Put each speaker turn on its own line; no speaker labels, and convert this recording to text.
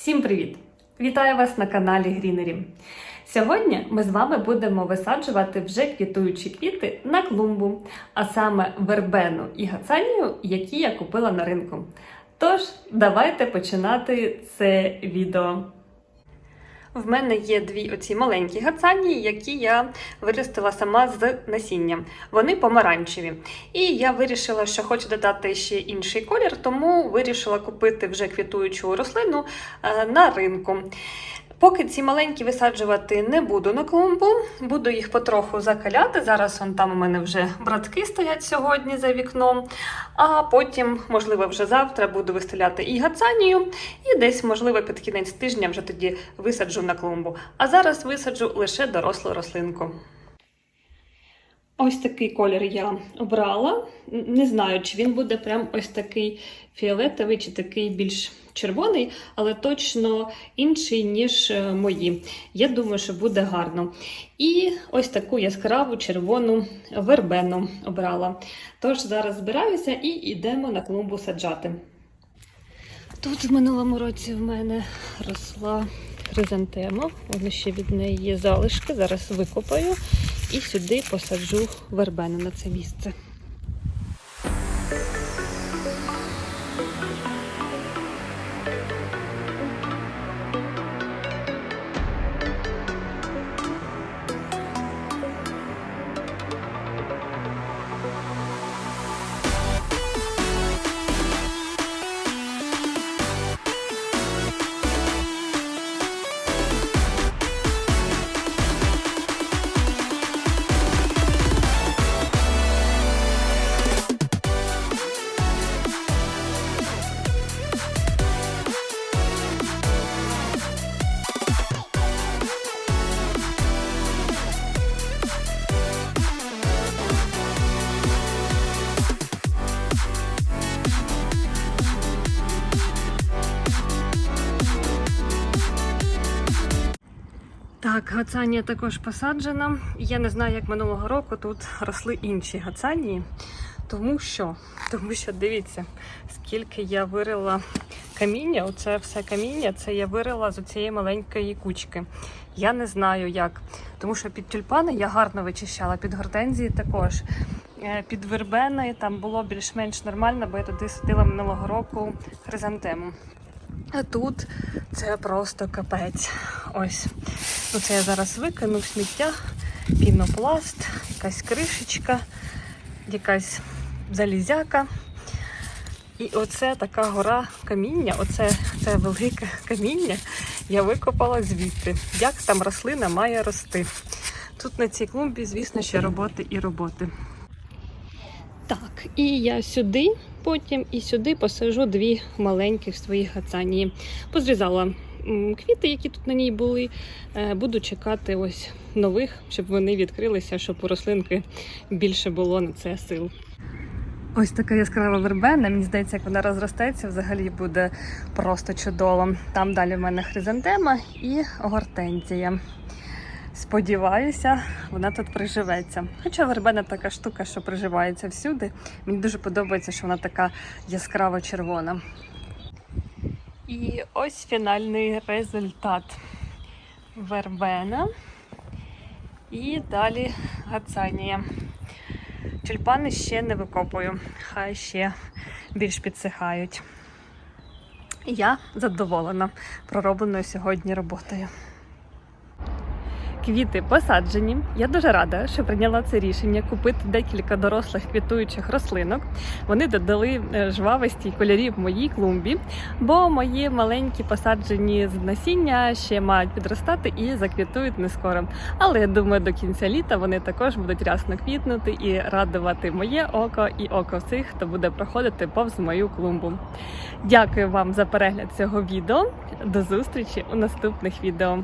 Всім привіт! Вітаю вас на каналі Грінері. Сьогодні ми з вами будемо висаджувати вже квітуючі квіти на клумбу, а саме вербену і гацанію, які я купила на ринку. Тож, давайте починати це відео. В мене є дві оці маленькі гацанії, які я виростила сама з насіння. Вони помаранчеві. І я вирішила, що хочу додати ще інший колір, тому вирішила купити вже квітуючу рослину е, на ринку. Поки ці маленькі висаджувати не буду на клумбу, буду їх потроху закаляти. Зараз он там у мене вже братки стоять сьогодні за вікном. А потім, можливо, вже завтра буду виставляти і гацанію, і десь, можливо, під кінець тижня вже тоді висаджу на клумбу. А зараз висаджу лише дорослу рослинку. Ось такий колір я обрала. Не знаю, чи він буде прям ось такий фіолетовий, чи такий більш червоний, але точно інший, ніж е, мої. Я думаю, що буде гарно. І ось таку яскраву червону вербену обрала. Тож зараз збираюся і йдемо на клумбу саджати. Тут в минулому році в мене росла хризантема. Вони ще від неї є залишки. Зараз викопаю і сюди посаджу вербену на це місце. Так, гацанія також посаджена. Я не знаю, як минулого року тут росли інші гацанії. Тому що, тому що дивіться, скільки я вирила каміння. Оце все каміння, це я вирила з цієї маленької кучки. Я не знаю як. Тому що під тюльпани я гарно вичищала, під гортензії також. Е, Під вербени там було більш-менш нормально, бо я туди садила минулого року хризантему. А тут це просто капець. Ось. Ну, це я зараз викину в сміття, пінопласт, якась кришечка, якась залізяка. І оце така гора каміння, оце це велике каміння я викопала звідти. Як там рослина має рости. Тут на цій клумбі, звісно, ще роботи і роботи. Так, і я сюди потім і сюди посажу дві маленьких своїх гацанії. Позрізала квіти, які тут на ній були. Е, Буду чекати ось нових, щоб вони відкрилися, щоб у рослинки більше було на це сил. Ось така яскрава вербена. Мені здається, як вона розростеться, взагалі буде просто чудово. Там далі в мене хризантема і гортензія. Сподіваюся, вона тут приживеться. Хоча вербена така штука, що приживається всюди. Мені дуже подобається, що вона така яскраво червона. І ось фінальний результат. Вербена. І далі гацанія. Тюльпани ще не викопую, хай ще більш підсихають. Я задоволена проробленою сьогодні роботою. Квіти посаджені. Я дуже рада, що прийняла це рішення купити декілька дорослих квітуючих рослинок. Вони додали е, жвавості й кольорів моїй клумбі, бо мої маленькі посаджені з насіння ще мають підростати і заквітують не скоро. Але я думаю, до кінця літа вони також будуть рясно квітнути і радувати моє око і око всіх, хто буде проходити повз мою клумбу. Дякую вам за перегляд цього відео. До зустрічі у наступних відео.